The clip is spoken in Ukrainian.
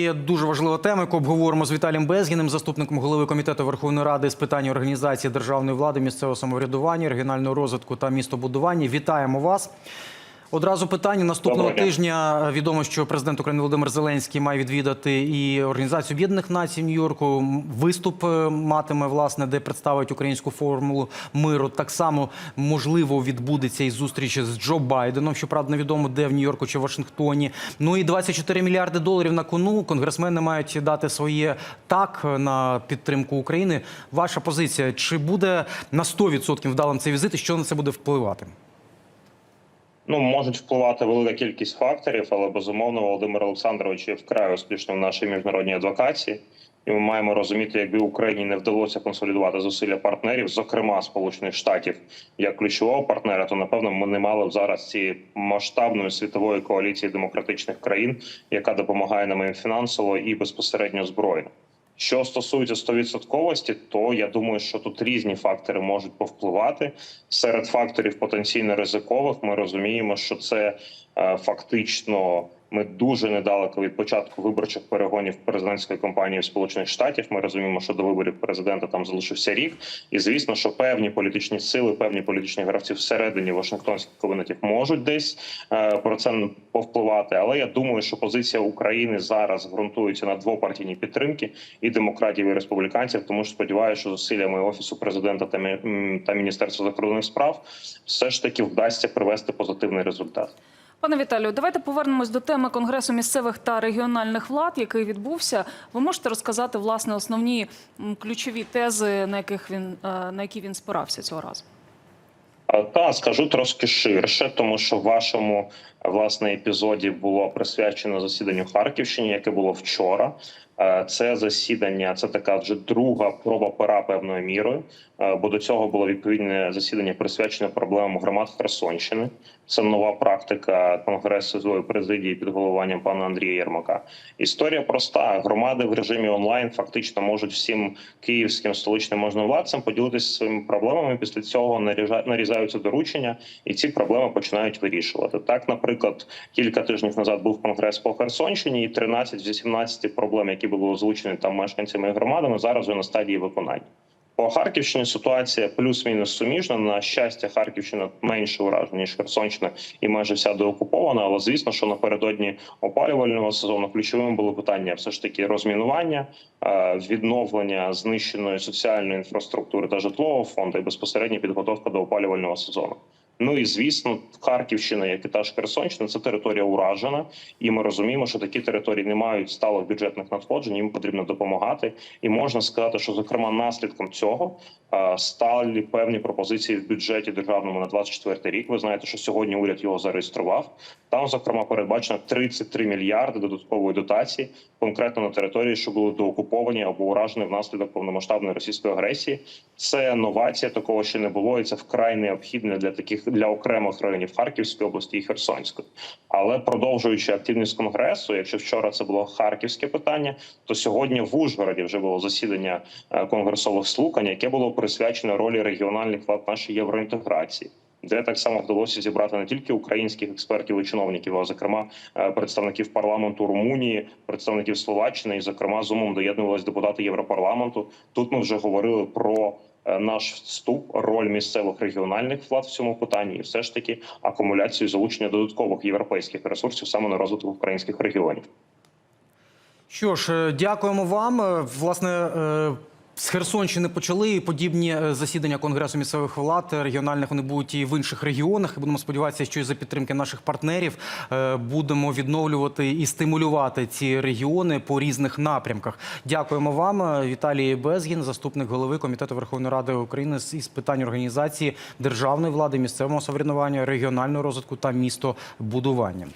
Є дуже важлива тема, яку обговоримо з Віталієм Безгіним, заступником голови комітету Верховної Ради з питань організації державної влади, місцевого самоврядування, регіонального розвитку та містобудування. Вітаємо вас. Одразу питання наступного тижня. Відомо, що президент України Володимир Зеленський має відвідати і Організацію Об'єднаних Націй в Нью-Йорку. Виступ е, матиме власне, де представить українську формулу миру. Так само можливо відбудеться і зустріч з Джо Байденом. Щоправда, невідомо де в Нью-Йорку чи Вашингтоні. Ну і 24 мільярди доларів на кону. Конгресмени мають дати своє так на підтримку України. Ваша позиція чи буде на 100% вдалим цей візит? і Що на це буде впливати? Ну, можуть впливати велика кількість факторів, але безумовно Володимир Олександрович є вкрай успішним в нашій міжнародній адвокації. І ми маємо розуміти, якби Україні не вдалося консолідувати зусилля партнерів, зокрема Сполучених Штатів, як ключового партнера, то напевно ми не мали б зараз цієї масштабної світової коаліції демократичних країн, яка допомагає нам і фінансово і безпосередньо збройно. Що стосується стовідсотковості, то я думаю, що тут різні фактори можуть повпливати. Серед факторів потенційно ризикових ми розуміємо, що це е, фактично. Ми дуже недалеко від початку виборчих перегонів президентської кампанії Сполучених Штатів. Ми розуміємо, що до виборів президента там залишився рік, і звісно, що певні політичні сили, певні політичні гравці всередині Вашингтонських кабінетів можуть десь е, про це повпливати. Але я думаю, що позиція України зараз ґрунтується на двопартійній підтримки і демократів і республіканців. Тому що сподіваюся, що зусиллями офісу президента та міністерства закордонних справ все ж таки вдасться привести позитивний результат. Пане Віталію, давайте повернемось до теми Конгресу місцевих та регіональних влад, який відбувся. Ви можете розказати власне основні ключові тези, на яких він е, на які він спирався цього разу? Та скажу трошки ширше, тому що в вашому власне епізоді було присвячено засіданню Харківщині, яке було вчора. Е, Це засідання, це така вже друга проба пера певною мірою. е, Бо до цього було відповідне засідання присвячене проблемам громад Херсонщини. Це нова практика конгресу злої президії під головуванням пана Андрія Єрмака. Історія проста: громади в режимі онлайн фактично можуть всім київським столичним можновладцям поділитися своїми проблемами. Після цього нарізаються доручення, і ці проблеми починають вирішувати. Так, наприклад, кілька тижнів назад був конгрес по Херсонщині, і 13 з 18 проблем, які були озвучені там мешканцями і громадами, зараз вже на стадії виконання. По Харківщині ситуація плюс-мінус суміжна. На щастя, Харківщина менше уражена, ніж Херсонщина, і майже вся деокупована. Але звісно, що напередодні опалювального сезону ключовим було питання все ж таки розмінування, е, відновлення знищеної соціальної інфраструктури та житлового фонду і безпосередня підготовка до опалювального сезону. Ну і звісно, Харківщина, як і та ж Херсонщина, це територія уражена, і ми розуміємо, що такі території не мають сталих бюджетних надходжень. Їм потрібно допомагати. І можна сказати, що зокрема наслідком цього стали певні пропозиції в бюджеті державному на 24 рік. Ви знаєте, що сьогодні уряд його зареєстрував. Там, зокрема, передбачено 33 мільярди додаткової дотації, конкретно на території, що були доокуповані або уражені внаслідок повномасштабної російської агресії. Це новація, такого ще не було, і це вкрай необхідне для таких для окремих районів Харківської області і Херсонської. Але продовжуючи активність конгресу, якщо вчора це було харківське питання, то сьогодні в Ужгороді вже було засідання е, конгресових слухань, яке було присвячено ролі регіональних влад нашої євроінтеграції. Де так само вдалося зібрати не тільки українських експертів і чиновників, а зокрема е, представників парламенту Румунії, представників Словаччини, і зокрема з умом доєднувалися депутати Європарламенту. Тут ми вже говорили про наш вступ, роль місцевих регіональних влад в цьому питанні, і все ж таки акумуляцію залучення додаткових європейських ресурсів саме на розвиток українських регіонів. Що ж, е, дякуємо вам. Е, Власне, е, з Херсонщини почали подібні е, засідання Конгресу місцевих влад регіональних вони будуть і в інших регіонах. І будемо сподіватися, що і за підтримки наших партнерів е, будемо відновлювати і стимулювати ці регіони по різних напрямках. Дякуємо вам, Е, Віталій Безгін, заступник голови комітету Верховної Ради України із питань організації державної влади, місцевого самоврядування, регіонального розвитку та містобудування.